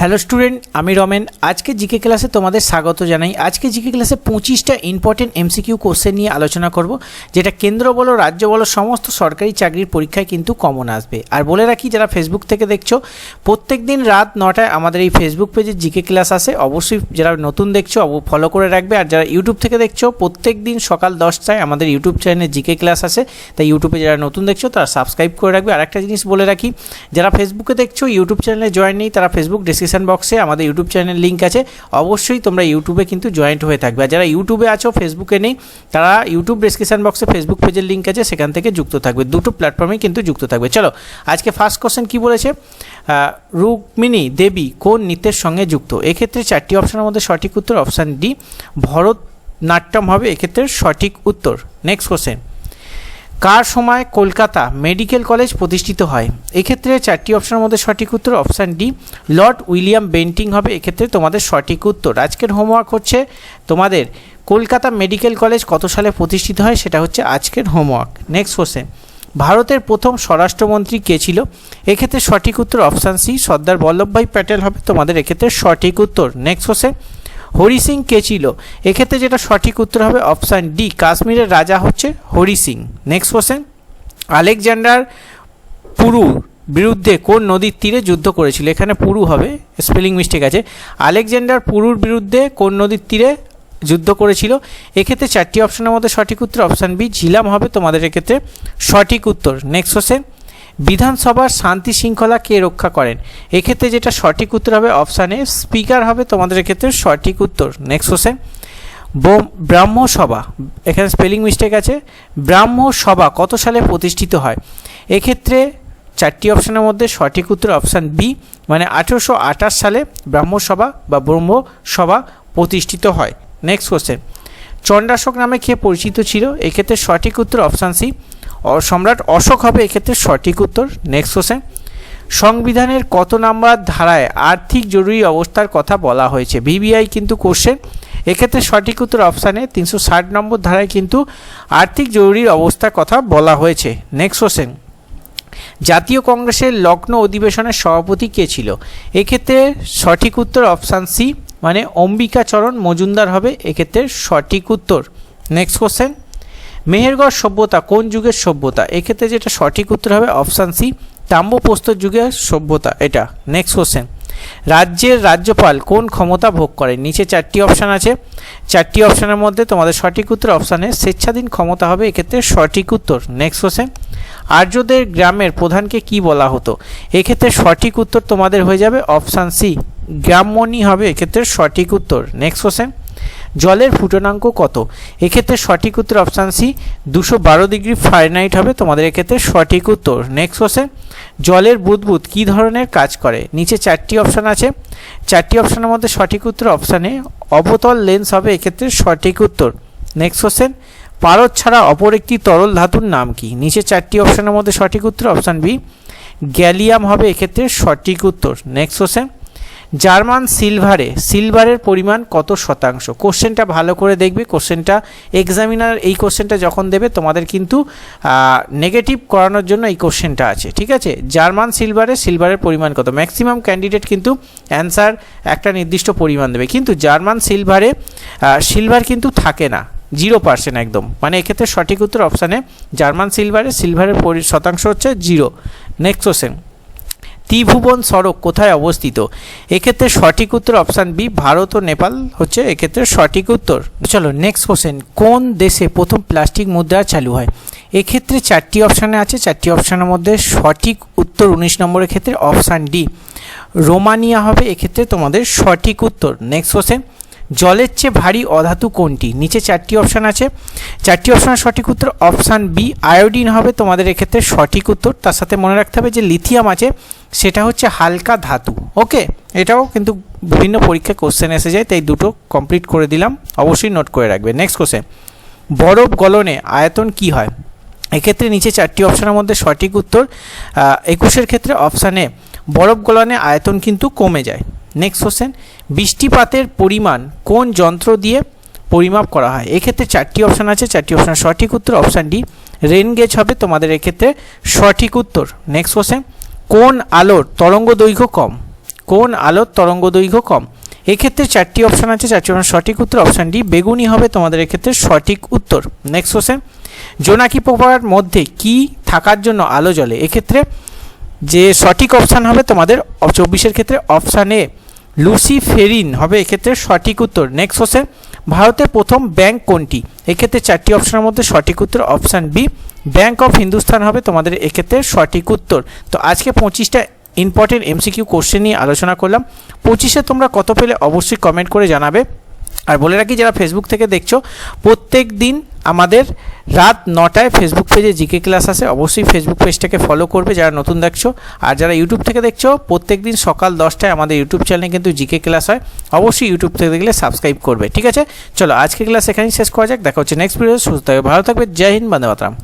Hello student আমি রমেন। আজকে GK ক্লাসে তোমাদের স্বাগত জানাই। আজকে জিকে ক্লাসে পঁচিশটা ইম্পর্টেন্ট এমসিকিউ কোশ্চেন নিয়ে আলোচনা করব, যেটা কেন্দ্র বলো, রাজ্য বলো, সমস্ত সরকারি চাকরির পরীক্ষায় কিন্তু কমন আসবে। আর বলে রাখি, যারা ফেসবুক থেকে দেখছ প্রত্যেক দিন রাত নটায় আমাদের এই ফেসবুক পেজে জিকে ক্লাস আসে। অবশ্যই যারা নতুন দেখছ ফলো করে রাখবে। আর যারা ইউটিউব থেকে দেখছ প্রত্যেক দিন সকাল দশটায় আমাদের ইউটিউব চ্যানেলে জিকে ক্লাস আসে। তাই ইউটিউবে যারা নতুন দেখছ, তারা সাবস্ক্রাইব করে রাখবে। আর একটা জিনিস বলে রাখি, যারা ফেসবুকে দেখছ ইউটিউব চ্যানেলে জয়েন নেই, তারা ফেসবুক ডিসক্রিপশন বক্সে আমাদের ইউটিউব চ্যানেল লিঙ্ক আছে। অবশ্যই তোমরা ইউটিউবে কিন্তু জয়েন্ট হয়ে থাকবে। আর যারা ইউটিউবে আছো ফেসবুকে নেই, তারা ইউটিউব ডিসক্রিপশন বক্সে ফেসবুক পেজের লিঙ্ক আছে, সেখান থেকে যুক্ত থাকবে। দুটো প্ল্যাটফর্মেই কিন্তু যুক্ত থাকবে। চলো, আজকে ফার্স্ট কোশ্চেন কী বলেছে? রুক্মিণী দেবী কোন নৃত্যের সঙ্গে যুক্ত? এক্ষেত্রে চারটি অপশনের মধ্যে সঠিক উত্তর অপশান ডি ভরতনাট্যম হবে। এক্ষেত্রে সঠিক উত্তর। নেক্সট কোশ্চেন কার সময় কলকাতা মেডিকেল কলেজ প্রতিষ্ঠিত হয়? এক্ষেত্রে চারটি অপশনের মধ্যে সঠিক উত্তর option D, Lord William Bentinck হবে। এক্ষেত্রে তোমাদের সঠিক উত্তর। আজকের হোমওয়ার্ক হচ্ছে তোমাদের কলকাতা মেডিকেল কলেজ কত সালে প্রতিষ্ঠিত হয় সেটা হচ্ছে আজকের হোমওয়ার্ক। নেক্সট কোশ্চেন ভারতের প্রথম স্বরাষ্ট্রমন্ত্রী কে ছিল? এক্ষেত্রে সঠিক উত্তর অপশান সি, সর্দার বল্লভভাই প্যাটেল হবে। তোমাদের এক্ষেত্রে সঠিক উত্তর। নেক্সট কোশ্চেন হরি সিং কে ছিল? এক্ষেত্রে যেটা সঠিক উত্তর হবে অপশান ডি, কাশ্মীরের রাজা হচ্ছে Hari Singh next question Alexander Puru বিরুদ্ধে কোন নদীর তীরে যুদ্ধ করেছিল? এখানে পুরু হবে, স্পেলিং মিস্টেক আছে। আলেকজান্ডার পুরুর বিরুদ্ধে কোন নদীর তীরে যুদ্ধ করেছিল? এক্ষেত্রে চারটি অপশনের মধ্যে সঠিক উত্তর, অপশান বি, ঝিলাম হবে তোমাদের এক্ষেত্রে সঠিক উত্তর। নেক্সট কোশ্চেন বিধানসভার শান্তি শৃঙ্খলা কে রক্ষা করেন? এক্ষেত্রে যেটা সঠিক উত্তর হবে অপশান এ, স্পিকার হবে তোমাদের ক্ষেত্রে সঠিক উত্তর। নেক্সট কোশ্চেন ব্রাহ্মসভা এখানে স্পেলিং মিস্টেক আছে। ব্রাহ্মসভা কত সালে প্রতিষ্ঠিত হয়? এক্ষেত্রে চারটি অপশানের মধ্যে সঠিক উত্তর অপশান বি মানে আঠেরোশো আঠাশ সালে ব্রাহ্মসভা বা ব্রহ্মসভা প্রতিষ্ঠিত হয়। নেক্সট কোশ্চেন চণ্ডাশোক নামে কে পরিচিত ছিল? এক্ষেত্রে সঠিক উত্তর অপশান সি সম্রাট অশোক হবে এক্ষেত্রে সঠিক উত্তর। নেক্সট কোশ্চেন সংবিধানের কত নাম্বার ধারায় আর্থিক জরুরি অবস্থার কথা বলা হয়েছে? ভিবিআই কিন্তু কোশ্চেন এক্ষেত্রে সঠিক উত্তর অপশানে তিনশো ষাট নম্বর ধারায় কিন্তু আর্থিক জরুরি অবস্থার কথা বলা হয়েছে। নেক্সট কোশ্চেন জাতীয় কংগ্রেসের লগ্ন অধিবেশনের সভাপতি কে ছিল? এক্ষেত্রে সঠিক উত্তর অপশান সি মানে অম্বিকাচরণ মজুমদার হবে। এক্ষেত্রে সঠিক উত্তর। নেক্সট কোশ্চেন মেহেরগড় সভ্যতা কোন যুগের সভ্যতা? এক্ষেত্রে যেটা সঠিক উত্তর হবে অপশান সি তাম্রপ্রস্তর যুগের সভ্যতা। এটা নেক্সট কোশ্চেন রাজ্যের রাজ্যপাল কোন ক্ষমতা ভোগ করে নিচে চারটি অপশান আছে। চারটি অপশানের মধ্যে তোমাদের সঠিক উত্তর অপশানে স্বেচ্ছাধীন ক্ষমতা হবে, এক্ষেত্রে সঠিক উত্তর। নেক্সট কোশ্চেন আর্যদের গ্রামের প্রধানকে কি বলা হতো? এক্ষেত্রে সঠিক উত্তর তোমাদের হয়ে যাবে অপশান সি গ্রামমণি হবে, এক্ষেত্রে সঠিক উত্তর। নেক্সট কোশ্চেন জলের ফুটনাঙ্ক কত? এক্ষেত্রে সঠিক উত্তর অপশান সি দুশো বারো ডিগ্রি ফারেনহাইট হবে। তোমাদের এক্ষেত্রে সঠিক উত্তর। নেক্সট কোশ্চেন জলের বুদবুদ কী ধরনের কাজ করে? নিচে চারটি অপশান আছে। চারটি অপশানের মধ্যে সঠিক উত্তর অপশানে অবতল লেন্স হবে, এক্ষেত্রে সঠিক উত্তর। নেক্সট কোশ্চেন পারদ ছাড়া অপর একটি তরল ধাতুর নাম কি? নিচে চারটি অপশানের মধ্যে সঠিক উত্তর অপশান বি গ্যালিয়াম হবে, এক্ষেত্রে সঠিক উত্তর। নেক্সট কোশ্চেন জার্মান সিলভারে, সিলভারের পরিমাণ কত শতাংশ? কোশ্চেনটা ভালো করে দেখবে কোশ্চেনটা এক্সামিনার এই কোশ্চেনটা যখন দেবে, তোমাদের কিন্তু নেগেটিভ করানোর জন্য এই কোশ্চেনটা আছে, ঠিক আছে? জার্মান সিলভারে, সিলভারের পরিমাণ কত? ম্যাক্সিমাম ক্যান্ডিডেট কিন্তু অ্যান্সার একটা নির্দিষ্ট পরিমাণ দেবে। কিন্তু জার্মান সিলভারে সিলভার কিন্তু থাকে না জিরো পার্সেন্ট একদম। মানে এক্ষেত্রে সঠিক উত্তর অপশানে জার্মান সিলভারে, সিলভারের শতাংশ হচ্ছে জিরো নেক্সট কোশ্চেন ত্রিভুবন সড়ক কোথায় অবস্থিত? এক্ষেত্রে সঠিক উত্তর অপশান বি ভারত ও নেপাল হচ্ছে এক্ষেত্রে সঠিক উত্তর। চলো নেক্সট কোশ্চেন কোন দেশে প্রথম প্লাস্টিক মুদ্রা চালু হয়? এক্ষেত্রে চারটি অপশানে আছে, চারটি অপশানের মধ্যে সঠিক উত্তর উনিশ নম্বরের ক্ষেত্রে অপশান ডি রোমানিয়া হবে, এক্ষেত্রে তোমাদের সঠিক উত্তর। নেক্সট কোশ্চেন জলের চেয়ে ভারী অধাতু কোনটি? নিচে চারটি অপশান আছে। চারটি অপশানের সঠিক উত্তর অপশান বি আয়োডিন হবে। তোমাদের এক্ষেত্রে সঠিক উত্তর। তার সাথে মনে রাখতে হবে যে লিথিয়াম আছে, সেটা হচ্ছে হালকা ধাতু। ওকে এটাও কিন্তু বিভিন্ন পরীক্ষায় কোশ্চেন এসে যায়, তাই দুটো কমপ্লিট করে দিলাম। অবশ্যই নোট করে রাখবে। নেক্সট কোশ্চেন বরফ গলনে আয়তন কি হয়? এক্ষেত্রে নিচে চারটি অপশানের মধ্যে সঠিক উত্তর একুশের ক্ষেত্রে অপশানে বরফ গলনে আয়তন কিন্তু কমে যায়। নেক্সট কোশ্চেন বৃষ্টিপাতের পরিমাণ কোন যন্ত্র দিয়ে পরিমাপ করা হয়? এক্ষেত্রে চারটি অপশান আছে, চারটি অপশান সঠিক উত্তর অপশান ডি রেন গেজ হবে। তোমাদের এক্ষেত্রে সঠিক উত্তর। নেক্সট কোশ্চেন কোন আলোর তরঙ্গ দৈর্ঘ্য কম? কোন আলোর তরঙ্গ দৈর্ঘ্য কম? এক্ষেত্রে চারটি অপশান আছে, চারটি অপশান সঠিক উত্তর অপশান ডি বেগুনি হবে। তোমাদের এক্ষেত্রে সঠিক উত্তর। নেক্সট কোশ্চেন জোনাকি পোকার মধ্যে কি থাকার জন্য আলো জ্বলে? এক্ষেত্রে যে সঠিক অপশান হবে তোমাদের, চব্বিশের ক্ষেত্রে অপশান এ লুসিফেরিন হবে এক্ষেত্রে সঠিক উত্তর। নেক্সট কোশ্চেন ভারতের প্রথম ব্যাংক কোনটি? এক্ষেত্রে চারটি অপশনের মধ্যে সঠিক উত্তর option B bank of Hindustan হবে তোমাদের এক্ষেত্রে সঠিক উত্তর। তো আজকে পঁচিশটা ইম্পর্টেন্ট এমসিকিউ কোশ্চেন নিয়ে আলোচনা করলাম। পঁচিশে তোমরা কত পেলে অবশ্যই কমেন্ট করে জানাবে। আর বলে রাখি, যারা ফেসবুক থেকে দেখছ, প্রত্যেক দিন আমাদের রাত নটায় ফেসবুক পেজে জিকে ক্লাস আসে অবশ্যই ফেসবুক পেজটাকে ফলো করবে যারা নতুন দেখছ। আর যারা ইউটিউব থেকে দেখছ প্রত্যেক দিন সকাল দশটায় আমাদের ইউটিউব চ্যানেলে কিন্তু জিকে ক্লাস হয়। অবশ্যই ইউটিউব থেকে দেখলে সাবস্ক্রাইব করবে। ঠিক আছে? চলো আজকে ক্লাস এখানেই শেষ করা যাক। দেখা হচ্ছে নেক্সট ভিডিও সুস্থ থাকবে, ভালো থাকবে। জয় হিন্দ, বন্দে মাতরম।